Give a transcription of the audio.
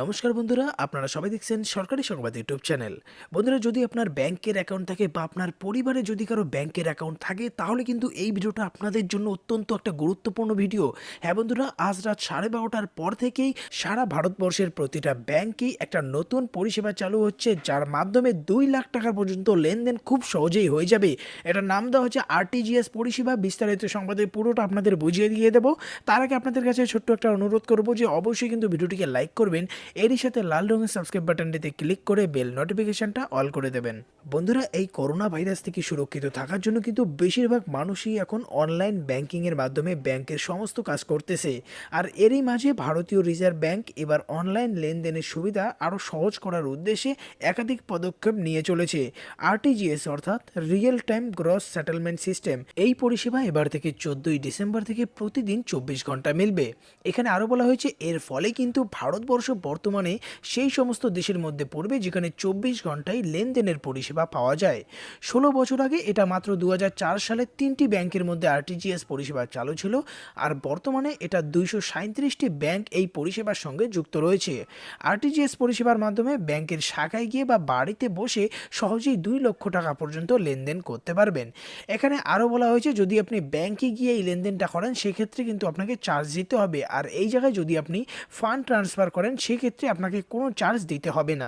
নমস্কার বন্ধুরা, আপনারা সবাই দেখছেন সরকারি সংবাদ ইউটিউব চ্যানেল। বন্ধুরা, যদি আপনার ব্যাংকের অ্যাকাউন্ট থাকে বা আপনার পরিবারে যদি কারও ব্যাংকের অ্যাকাউন্ট থাকে, তাহলে কিন্তু এই ভিডিওটা আপনাদের জন্য অত্যন্ত একটা গুরুত্বপূর্ণ ভিডিও। হ্যাঁ বন্ধুরা, আজ রাত সাড়ে বারোটার পর থেকেই সারা ভারতবর্ষের প্রতিটা ব্যাংকেই একটা নতুন পরিষেবা চালু হচ্ছে, যার মাধ্যমে দুই লাখ টাকা পর্যন্ত লেনদেন খুব সহজেই হয়ে যাবে। এটার নাম দেওয়া হচ্ছে আরটিজিএস পরিষেবা। বিস্তারিত সংবাদে পুরোটা আপনাদের বুঝিয়ে দিয়ে দেবো। তার আগে আপনাদের কাছে ছোট্ট একটা অনুরোধ করব যে, অবশ্যই কিন্তু ভিডিওটিকে লাইক করবেন এরই সাথে লাল রঙের সাবস্ক্রাইব বাটনটিতে ক্লিক করে বেল নোটিফিকেশনটা অল করে দেবেন। বন্ধুরা, এই করোনা ভাইরাস থেকে সুরক্ষিত থাকার জন্য কিন্তু বেশিরভাগ মানুষই এখন অনলাইন ব্যাংকিংয়ের মাধ্যমে ব্যাংকের সমস্ত কাজ করতেছে। আর এরই মাঝে ভারতীয় রিজার্ভ ব্যাংক এবার অনলাইন লেনদেনের সুবিধা আরও সহজ করার উদ্দেশ্যে একাধিক পদক্ষেপ নিয়ে চলেছে। আরটিজিএস অর্থাৎ real time gross settlement system এই পরিষেবা এবার থেকে চোদ্দোই ডিসেম্বর থেকে প্রতিদিন চব্বিশ ঘণ্টা মিলবে। এখানে আরও বলা হয়েছে, এর ফলে কিন্তু ভারতবর্ষ বর্তমানে সেই সমস্ত দেশের মধ্যে পড়বে যেখানে চব্বিশ ঘন্টায় লেনদেনের পরিষেবা পাওয়া যায়। ষোলো বছর আগে এটা মাত্র দু হাজার চার সালে তিনটি ব্যাংকের মধ্যে আরটিজিএস পরিষেবা চালু ছিল আর বর্তমানে এটা দুইশো সাঁত্রিশটি ব্যাংক এই পরিষেবার সঙ্গে যুক্ত রয়েছে। আরটিজিএস পরিষেবার মাধ্যমে ব্যাংকের শাখায় গিয়ে বা বাড়িতে বসে সহজেই দুই লক্ষ টাকা পর্যন্ত লেনদেন করতে পারবেন। এখানে আরও বলা হয়েছে, যদি আপনি ব্যাংকে গিয়ে এই লেনদেনটা করেন, সেক্ষেত্রে কিন্তু আপনাকে চার্জ দিতে হবে। আর এই জায়গায় যদি আপনি ফান্ড ট্রান্সফার করেন, সেক্ষেত্রে আপনাকে কোনো চার্জ দিতে হবে না।